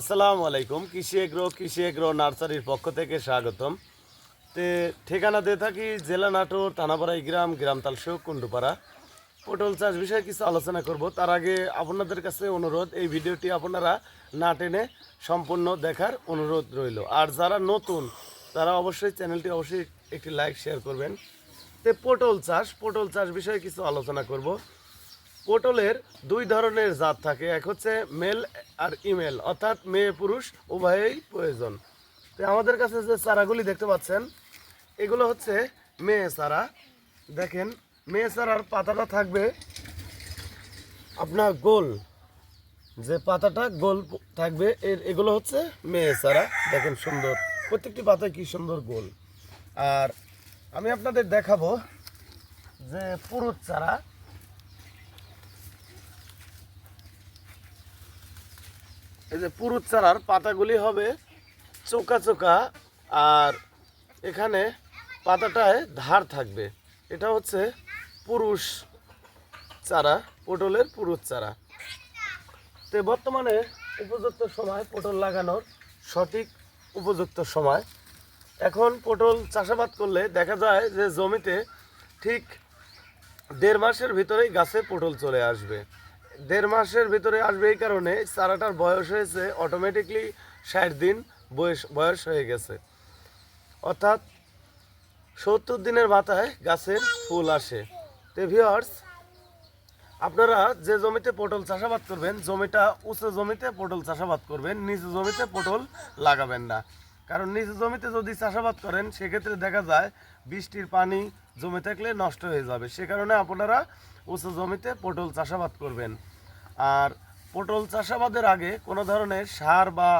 আসসালামু আলাইকুম, কৃষি এগ্রো কৃষি এগ্রো নার্সারির পক্ষ থেকে স্বাগতম। তে ঠিকানা দিয়ে থাকি, জেলা নাটোর তানাপাড়াই গ্রাম গ্রাম তালসেও কুন্ডুপাড়া পটল চাষ বিষয়ে কিছু আলোচনা করব। তার আগে আপনাদের কাছে অনুরোধ, এই ভিডিওটি আপনারা না টেনে সম্পূর্ণ দেখার অনুরোধ রইল। আর যারা নতুন, তারা অবশ্যই চ্যানেলটি অবশ্যই একটি লাইক, শেয়ার করবেন। তে পটল চাষ পটল চাষ বিষয়ে কিছু আলোচনা করব। পটলের দুই ধরনের জাত থাকে, এক হচ্ছে মেল আর ইমেল, অর্থাৎ মেয়ে পুরুষ উভয়েই প্রয়োজন। তো আমাদের কাছে যে চারাগুলি দেখতে পাচ্ছেন, এগুলো হচ্ছে মেয়ে চারা। দেখেন, মেয়ে চারার পাতাটা থাকবে আপনার গোল। যে পাতাটা গোল থাকবে, এর এগুলো হচ্ছে মেয়ে চারা। দেখেন সুন্দর, প্রত্যেকটি পাতায় কি সুন্দর গোল। আর আমি আপনাদের দেখাবো যে পুরুষ চারা এই যে পুরুষ চারার পাতাগুলি হবে চোকা চোকা, আর এখানে পাতাটায় ধার থাকবে। এটা হচ্ছে পুরুষ চারা, পটলের পুরুষ চারা। তো বর্তমানে উপযুক্ত সময় পটল লাগানোর সঠিক উপযুক্ত সময়। এখন পটল চাষাবাদ করলে দেখা যায় যে জমিতে ঠিক দেড় মাসের ভিতরেই গাছে পটল চলে আসবে। দেড় মাসের ভিতরে আসবে এই কারণে চারাটার বয়স হয়েছে অটোমেটিকলি ষাট দিন বয়স বয়স হয়ে গেছে। অর্থাৎ সত্তর দিনের মাথায় গাছের ফুল আসে। তো ভিওয়ার্স আপনারা যে জমিতে পটল চাষাবাদ করবেন, জমিটা উঁচু জমিতে পটল চাষাবাদ করবেন, নিচু জমিতে পটল লাগাবেন না। কারণ নিচু জমিতে যদি চাষাবাদ করেন, সেক্ষেত্রে দেখা যায় বৃষ্টির পানি জমে থাকলে নষ্ট হয়ে যাবে। সে কারণে আপনারা উঁচু জমিতে পটল চাষাবাদ করবেন। আর পটল চাষাবাদের আগে কোনো ধরনের সার বা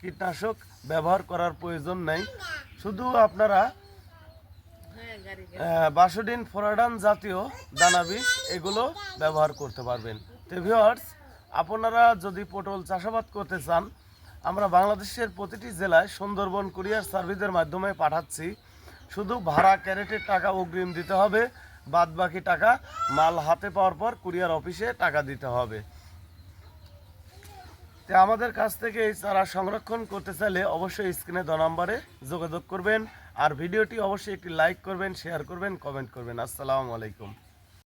কীটনাশক ব্যবহার করার প্রয়োজন নেই। শুধু আপনারা বাসোডিন, ফোরাডান জাতীয় দানা বীজ এগুলো ব্যবহার করতে পারবেন। তো আপনারা যদি পটল চাষাবাদ করতে চান আমরা বাংলাদেশের প্রতিটি জেলায় সুন্দরবন কুরিয়ার সার্ভিসের মাধ্যমে পাঠাচ্ছি। শুধু ভাড়া, ক্যারেটের টাকা অগ্রিম দিতে হবে বাদ বাকি টাকা মাল হাতে পাওয়ার পর কুরিয়ার অফিসে টাকা দিতে হবে। তো আমাদের কাছ থেকে এই চারা সংরক্ষণ করতে চাইলে অবশ্যই স্ক্রিনে দ নম্বরে যোগাযোগ করবেন। আর ভিডিওটি অবশ্যই একটি লাইক করবেন, শেয়ার করবেন, কমেন্ট করবেন। আসসালামু আলাইকুম।